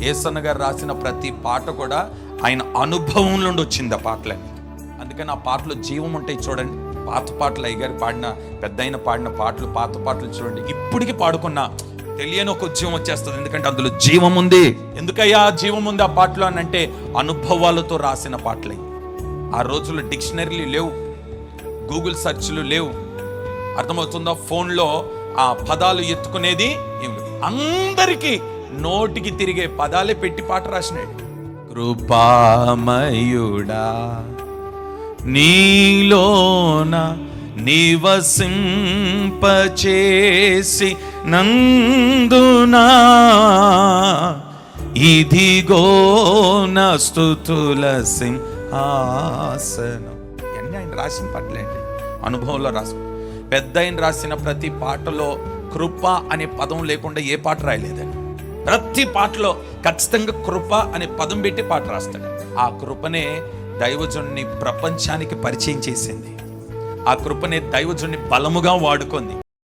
ఏసన్న గారు రాసిన ప్రతి పాట కూడా ఆయన అనుభవం నుండి వచ్చింది ఆ పాటలన్నీ అందుకని ఆ పాటలో జీవం ఉంటాయి చూడండి. పాత పాటలు అయ్యగారు పాడిన పెద్దయిన పాడిన పాటలు పాత పాటలు చూడండి. ఇప్పటికి పాడుకున్నా తెలియని ఒక ఉద్యమం వచ్చేస్తుంది. ఎందుకంటే అందులో జీవం ఉంది. ఎందుకయ్యా జీవం ఉంది ఆ పాటలో అని అంటే అనుభవాలతో రాసిన పాటలే. ఆ రోజుల్లో డిక్షనరీలు లేవు. గూగుల్ సెర్చ్లు లేవు. అర్థమవుతుందా? ఫోన్లో ఆ పదాలు ఎత్తుకునేది ఏం లేవు అందరికీ నోటికి తిరిగే పదాలే పెట్టి పాట రాసినాడు. కృపామయుడా నీలోన నివసింపచేసి నందునా. ఇదిగో నా స్తుతుల సింహాసనం. ఇవన్నీ ఆయన రాసిన పాటలేండి అనుభవంలో రాసు. పెద్ద ఆయన రాసిన ప్రతి పాటలో కృప అనే పదం లేకుండా ఏ పాట రాయలేదండి. ప్రతి పాటలో ఖచ్చితంగా కృప అనే పదం పెట్టి పాట రాస్తాడు. ఆ కృపనే దైవజుణ్ణి ప్రపంచానికి పరిచయం చేసింది. ఆ కృపనే దైవజుణ్ణి బలముగా వాడుకుంది.